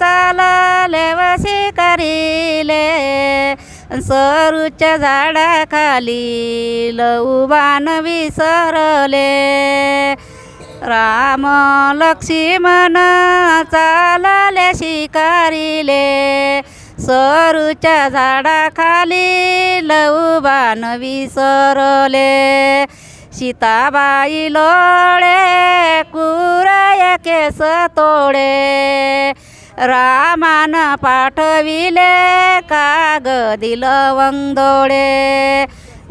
चालले करीले सरूच्या झाडाखाली लवबान विसरले. राम लक्ष्मण चालले शिकारीले सरूच्या झाडाखाली लवबान विसरले. सीताबाई लोळे कुराया केस तोडे रामान पाठविले कागदी लवंगदोडे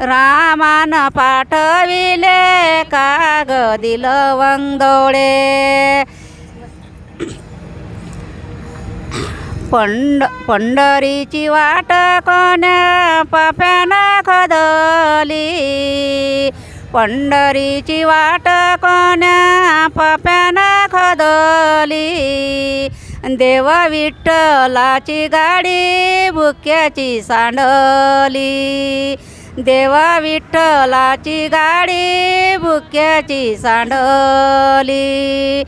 रामान पाठविले कागदी लवंगदोडे पंड पंढरीची वाट कोण्या पाप्यानं खदली पंढरीची वाट कोण्या पाप्यानं खदली देवा विठ्ठलाची गाडी बुक्याची सांडली. देवा विठ्ठलाची गाडी बुक्याची सांडली.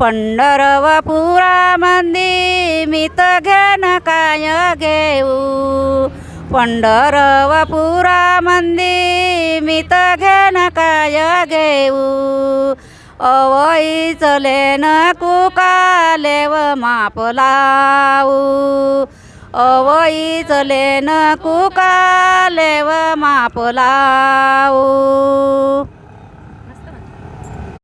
पंढरवपुरामंदी मी तर घेन काय घेऊ? पंढरवपुरामंदी मी तर घेन काय घेऊ? अवई चले न कुकाले व माप लावू. अवई चले न कुकाले व माप लावू.